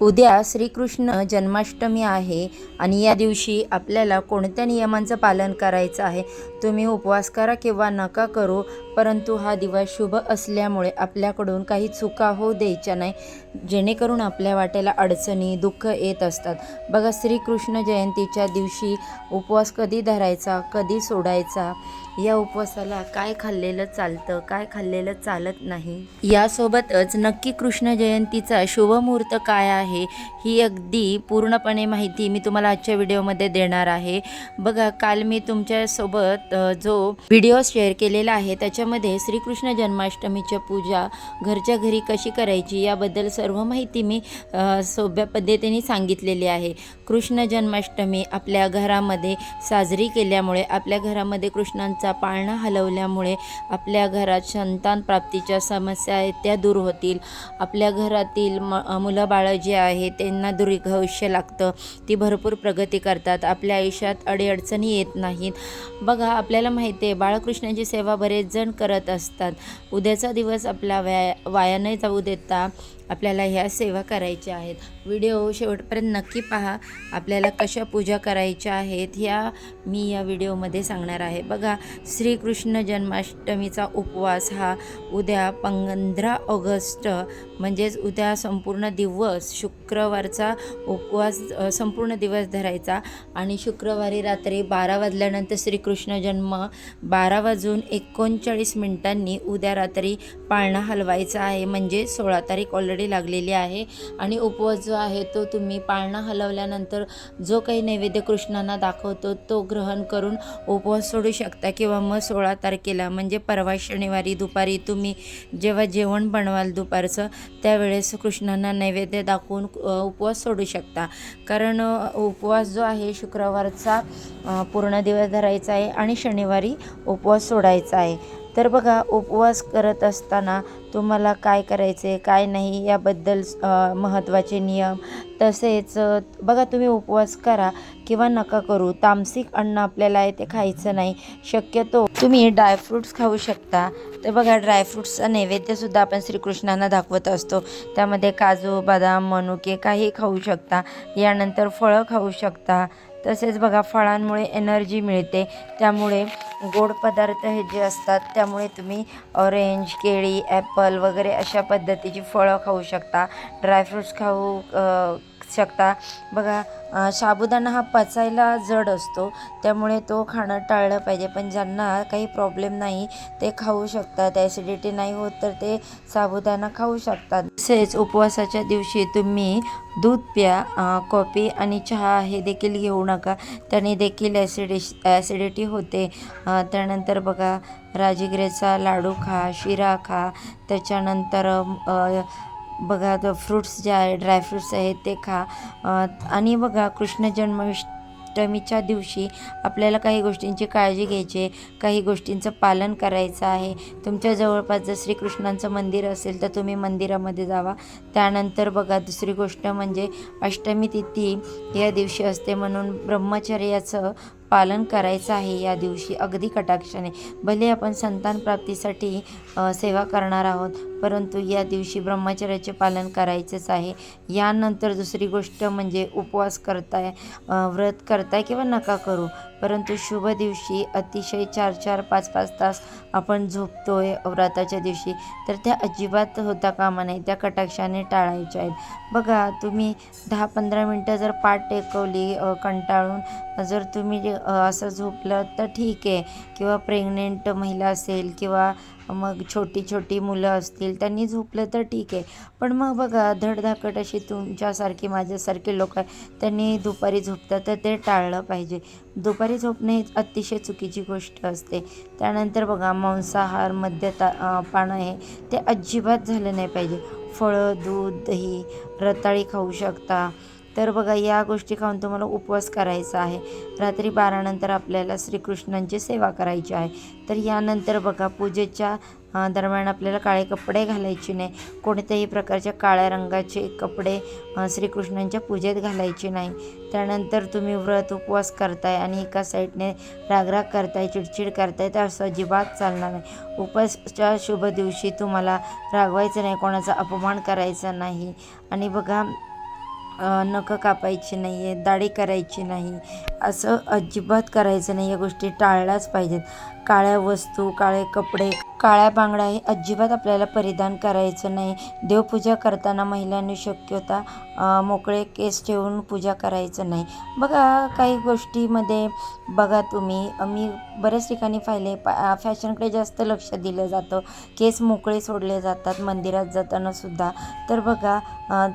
उद्या श्रीकृष्ण जन्माष्टमी आहे आणि या दिवशी आपल्याला कोणत्या नियमांचं पालन करायचं आहे तुम्ही उपवास करा किंवा नका करू परंतु हा दिवस शुभ असल्यामुळे आपल्याकडून काही चुका होऊ द्यायच्या नाही जेणेकरून आपल्या वाटेला अडचणी दुःख येत असतात. बघा श्रीकृष्ण जयंतीच्या दिवशी उपवास कधी धरायचा कधी सोडायचा? या उपवासाला काय खाल्लेलं चालतं काय खाल्लेलं चालत नाही? यासोबतच नक्की कृष्ण जयंतीचा शुभमुहूर्त काय आहे? आहे. ही अगदी पूर्णपणे माहिती मी तुम्हाला आजच्या व्हिडिओमध्ये देणार आहे. बघा काल मी तुमच्यासोबत जो व्हिडिओ शेअर केलेला आहे त्याच्यामध्ये श्रीकृष्ण जन्माष्टमीच्या पूजा घरच्या घरी कशी करायची याबद्दल सर्व माहिती मी सोप्या पद्धतीने सांगितलेली आहे. कृष्ण जन्माष्टमी आपल्या घरामध्ये साजरी केल्यामुळे आपल्या घरामध्ये कृष्णांचा पाळणा हलवल्यामुळे आपल्या घरात संतान प्राप्तीच्या समस्या आहेत त्या दूर होतील. आपल्या घरातील म मुलं बाळं जी आहे त्यांना दीर्घायुष्य लागतं. ती भरपूर प्रगती करतात. आपल्या आयुष्यात अडीअडचणी येत नाहीत. बघा आपल्याला माहिती आहे बाळकृष्णाची सेवा बरेच जण करत असतात. उद्याचा दिवस आपला व्या वाया जाऊ देता. आपल्याला ह्या सेवा करायच्या आहेत. व्हिडिओ शेवटपर्यंत नक्की पहा. आपल्याला कशा पूजा करायच्या आहेत ह्या मी या व्हिडिओमध्ये सांगणार आहे. बघा श्रीकृष्ण जन्माष्टमीचा उपवास हा उद्या पंधरा ऑगस्ट म्हणजेच उद्या संपूर्ण दिवस शुक्रवारचा उपवास संपूर्ण दिवस धरायचा आणि शुक्रवारी रात्री बारा वाजल्यानंतर श्रीकृष्ण जन्म बारा वाजून एकोणचाळीस मिनिटांनी उद्या रात्री पाळणा हलवायचा आहे. म्हणजे सोळा तारीख ऑलरेडी लागलेली आहे. आणि उपवास जो आहे तो तुम्ही पाळणा हलवल्यानंतर जो काही नैवेद्य कृष्णांना दाखवतो तो ग्रहण करून उपवास सोडू शकता किंवा मग सोळा तारखेला म्हणजे परवा शनिवारी दुपारी तुम्ही जेव्हा जेवण बनवाल दुपारचं त्यावेळेस कृष्णांना नैवेद्य दाखवून उपवास सोडू शकता. कारण उपवास जो आहे शुक्रवारचा पूर्ण दिवस धरायचा आहे आणि शनिवारी उपवास सोडायचा आहे. तर बघा उपवास करत असताना तुम्हाला काय करायचे काय नाही याबद्दल महत्त्वाचे नियम. तसेच बघा तुम्ही उपवास करा किंवा नका करू. तामसिक अन्न आपल्याला आहे ते खायचं नाही. शक्यतो तुम्ही ड्रायफ्रूट्स खाऊ शकता. तर बघा ड्रायफ्रूट्सचा नैवेद्यसुद्धा आपण श्रीकृष्णांना दाखवत असतो. त्यामध्ये काजू बदाम मनुके काही खाऊ शकता. यानंतर फळं खाऊ शकता. तसेच बघा फळांमुळे एनर्जी मिळते. त्यामुळे गोड पदार्थ हे जे असतात त्यामुळे तुम्ही ऑरेंज केळी ॲपल वगैरे अशा पद्धतीची फळं खाऊ शकता. ड्रायफ्रूट्स खाऊ शकता. बघा साबुदाणा हा पचायला जड असतो. त्यामुळे तो खाणं टाळलं पाहिजे. पण ज्यांना काही प्रॉब्लेम नाही ते खाऊ शकतात. ॲसिडिटी नाही होत तर ते साबुदाणा खाऊ शकतात. तसेच उपवासाच्या दिवशी तुम्ही दूध प्या कॉफी आणि चहा हे देखील घेऊ नका. त्याने देखील ॲसिडि ॲसिडिटी होते. त्यानंतर बघा राजगिऱ्याचा लाडू खा शिरा खा. त्याच्यानंतर बघा फ्रूट्स जे आहे ड्रायफ्रूट्स आहेत ते खा. आणि बघा कृष्ण जन्माष्टमीच्या दिवशी आपल्याला काही गोष्टींची काळजी घ्यायची आहे. काही गोष्टींचं पालन करायचं आहे. तुमच्या जवळपास जर श्रीकृष्णांचं मंदिर असेल तर तुम्ही मंदिरामध्ये जावा. त्यानंतर बघा दुसरी गोष्ट म्हणजे अष्टमी तिथी या दिवशी असते म्हणून ब्रह्मचर्याचं पालन करायचं आहे या दिवशी अगदी कटाक्षाने. भले आपण संतान प्राप्तीसाठी सेवा करणार आहोत परंतु या दिवशी ब्रह्मचर्याचे पालन करायचेच आहे. यानंतर दुसरी गोष्ट म्हणजे उपवास करताय व्रत करताय किंवा नका करू. परंतु शुभ दिवशी अतिशय चार चार पाच पाच तास आपण झोपतोय व्रताच्या दिवशी. तर त्या अजिबात होता कामा नाही त्या कटाक्षाने टाळायच्या आहेत. बघा तुम्ही दहा पंधरा मिनटं जर पाठ टेकवली कंटाळून जर तुम्ही असं झोपलं तर ठीक आहे. किंवा प्रेग्नेंट महिला असेल किंवा मग छोटी छोटी मुलं असतील त्यांनी झोपलं तर ठीक आहे. पण मग बघा धडधाकट अशी तुमच्यासारखी माझ्यासारखे लोक आहे त्यांनी दुपारी झोपतात तर ते टाळलं पाहिजे. दुपारी झोपणे ही अतिशय चुकीची गोष्ट असते. त्यानंतर बघा मांसाहार मद्यता पानं हे ते अजिबात झालं नाही पाहिजे. फळं दूध दही रताळी खाऊ शकता. तर बघा या गोष्टी खाऊन तुम्हाला उपवास करायचा आहे. रात्री बारानंतर आपल्याला श्रीकृष्णांची सेवा करायची आहे. तर यानंतर बघा पूजेच्या दरम्यान आपल्याला काळे कपडे घालायचे नाही. कोणत्याही प्रकारच्या काळ्या रंगाचे कपडे श्रीकृष्णांच्या पूजेत घालायचे नाही. त्यानंतर तुम्ही व्रत उपवास करताय आणि एका साईडने रागराग करताय चिडचिड करताय तर असं अजिबात चालणार नाही. उपवासच्या शुभ दिवशी तुम्हाला रागवायचं नाही कोणाचा अपमान करायचा नाही. आणि बघा नखं कापायची नाही आहे दाढी करायची नाही. असं अजिबात करायचं नाही. या गोष्टी टाळल्याच पाहिजेत. काळ्या वस्तू काळे कपडे काळ्या बांगड्या हे अजिबात आपल्याला परिधान करायचं नाही. देवपूजा करताना महिलांनी शक्यता मोकळे केस ठेवून पूजा करायचं नाही. बघा काही गोष्टीमध्ये बघा तुम्ही. मी बऱ्याच ठिकाणी पाहिले. पा फॅशनकडे जास्त लक्ष दिलं जातं. केस मोकळे सोडले जातात मंदिरात जाताना सुद्धा. तर बघा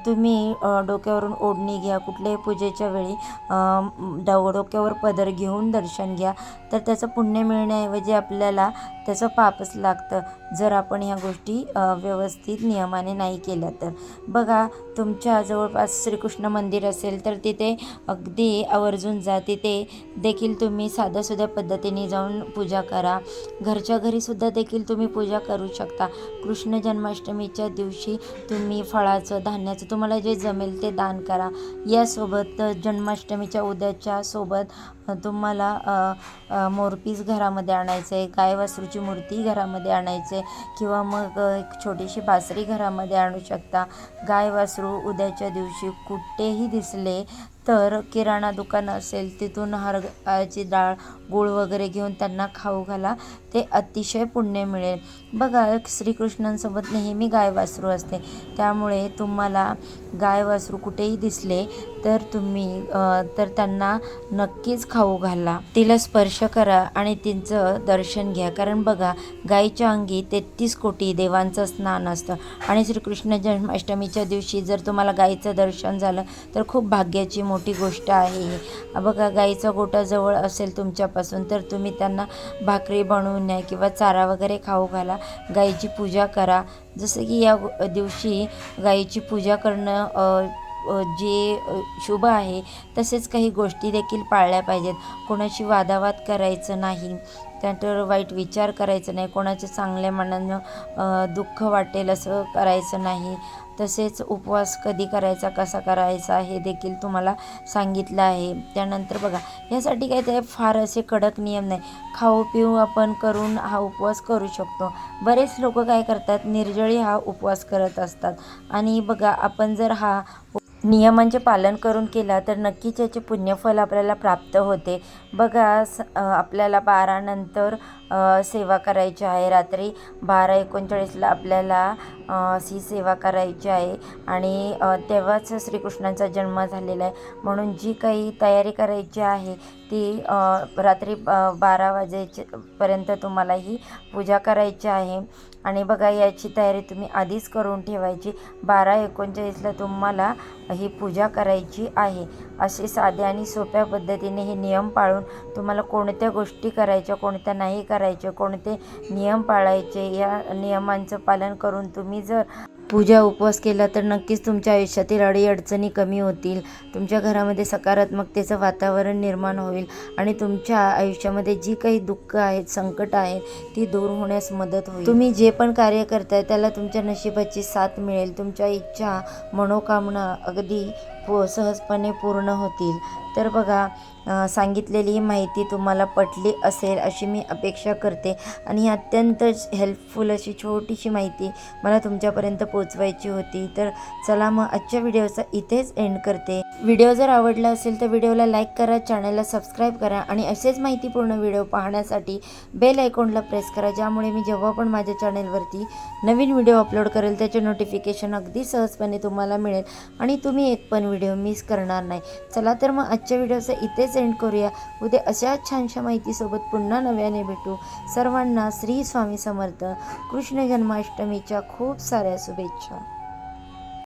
तुम्ही डोक्यावरून ओढणी घ्या. कुठल्याही पूजेच्या वेळी अ, डोक्यावर पदर घेऊन दर्शन घ्या. तर त्याचं पुण्य मिळण्याऐवजी आपल्याला त्याचं पापच लागतं. जर आपण ह्या गोष्टी व्यवस्थित नियमाने नाही केल्या तर. बघा तुमच्या जवळपास श्रीकृष्ण मंदिर असेल तर तिथे अगदी आवर्जून जा. तिथे देखील तुम्ही साध्यासुध्या पद्धतीने जाऊन पूजा करा. घरच्या घरीसुद्धा देखील तुम्ही पूजा करू शकता. कृष्ण जन्माष्टमीच्या दिवशी तुम्ही फळाचं धान्याचं तुम्हाला जे जमेल ते दान करा. यासोबत जन्माष्टमीच्या उद्याच्या सोबत तुम्हाला मोरपीस घरामध्ये आणायचं आहे गाय वासरूची मूर्ती घरामध्ये आणायचं आहे किंवा मग एक छोटीशी बासरी घरामध्ये आणू शकता. गाय वासरू उद्याच्या दिवशी कुठेही दिसले तर किराणा दुकान असेल तिथून हरभऱ्याची डाळ गूळ वगैरे घेऊन त्यांना खाऊ घाला. ते अतिशय पुण्य मिळेल. बघा श्रीकृष्णांसोबत नेहमी गाय वासरू असते. त्यामुळे तुम्हाला गाय वासरू कुठेही दिसले तर तुम्ही तर त्यांना नक्कीच खाऊ घाला. तिला स्पर्श करा आणि तिचं दर्शन घ्या. कारण बघा गायीच्या अंगी तेहतीस कोटी देवांचं स्नान असतं. आणि श्रीकृष्ण जन्माष्टमीच्या दिवशी जर तुम्हाला गायीचं दर्शन झालं तर खूप भाग्याची मोठी गोष्ट आहे. बघा गाईचा गोठा जवळ असेल तुमच्यापासून तर तुम्ही त्यांना भाकरी बनवून न्या किंवा चारा वगैरे खाऊ घाला. गाईची पूजा करा. जसं की या दिवशी गाईची पूजा करणं जे शुभ आहे तसेच काही गोष्टी देखील पाळल्या पाहिजेत. कोणाशी वादावाद करायचं नाही. त्यानंतर वाईट विचार करायचं नाही. कोणाच्या चांगल्या मनानं दुःख वाटेल असं करायचं नाही. तसेच उपवास कधी करायचा कसा करायचा हे देखील तुम्हाला सांगितलं आहे. त्यानंतर बघा यासाठी काय ते फार असे कडक नियम नाही. खाऊ पिऊ आपण करून हा उपवास करू शकतो. बरेच लोक काय करतात निर्जळी हा उपवास करत असतात. आणि बघा आपण जर हा नियमांचे पालन करून केला तर नक्कीच याचे पुण्यफल आपल्याला प्राप्त होते. बघा स आपल्याला बारानंतर सेवा करायची आहे. रात्री बारा एकोणचाळीसला आपल्याला ही सेवा करायची आहे. आणि तेव्हाच श्रीकृष्णांचा जन्म झालेला आहे. म्हणून जी काही तयारी करायची आहे ती रात्री बारा वाजेपर्यंत तुम्हाला ही पूजा करायची आहे. आणि बघा याची तयारी तुम्ही आधीच करून ठेवायची. बारा एकोणचाळीसला तुम्हाला ही पूजा करायची आहे. असे साध्या आणि सोप्या पद्धतीने हे नियम पाळून तुम्हाला कोणत्या गोष्टी करायच्या कोणत्या नाही करायच्या करायचे कोणते नियम पाळायचे या नियमांचं पालन करून तुम्ही जर पूजा उपवास केला तर नक्कीच तुमच्या आयुष्यातील अडीअडचणी कमी होतील. तुमच्या घरामध्ये सकारात्मकतेचं वातावरण निर्माण होईल आणि तुमच्या आयुष्यामध्ये जी काही दुःख आहेत संकट आहेत ती दूर होण्यास मदत होईल. तुम्ही जे पण कार्य करताय त्याला तुमच्या नशिबाची साथ मिळेल. तुमच्या इच्छा मनोकामना अगदी पू सहजपणे पूर्ण होतील. तर बघा सांगितलेली ही माहिती तुम्हाला पटली असेल अशी मी अपेक्षा करते. आणि ही अत्यंत हेल्पफुल अशी छोटीशी माहिती मला तुमच्यापर्यंत पोचवायची होती. तर चला मग आजच्या व्हिडिओचा इथेच एंड करते. व्हिडिओ जर आवडला असेल तर व्हिडिओला लाईक करा चॅनलला सबस्क्राईब करा आणि असेच माहितीपूर्ण व्हिडिओ पाहण्यासाठी बेल आयकॉनला प्रेस करा ज्यामुळे मी जेव्हा पण माझ्या चॅनेलवरती नवीन व्हिडिओ अपलोड करेल त्याचे नोटिफिकेशन अगदी सहजपणे तुम्हाला मिळेल आणि तुम्ही एक पण व्हिडिओ मिस करणार नाही. चला तर मग आजच्या व्हिडिओचा इथेच एंड करूया. उद्या अशाच छानशा माहितीसोबत पुन्हा नव्याने भेटू. सर्वांना श्री स्वामी समर्थ. कृष्ण जन्माष्टमीच्या खूप साऱ्या शुभेच्छा.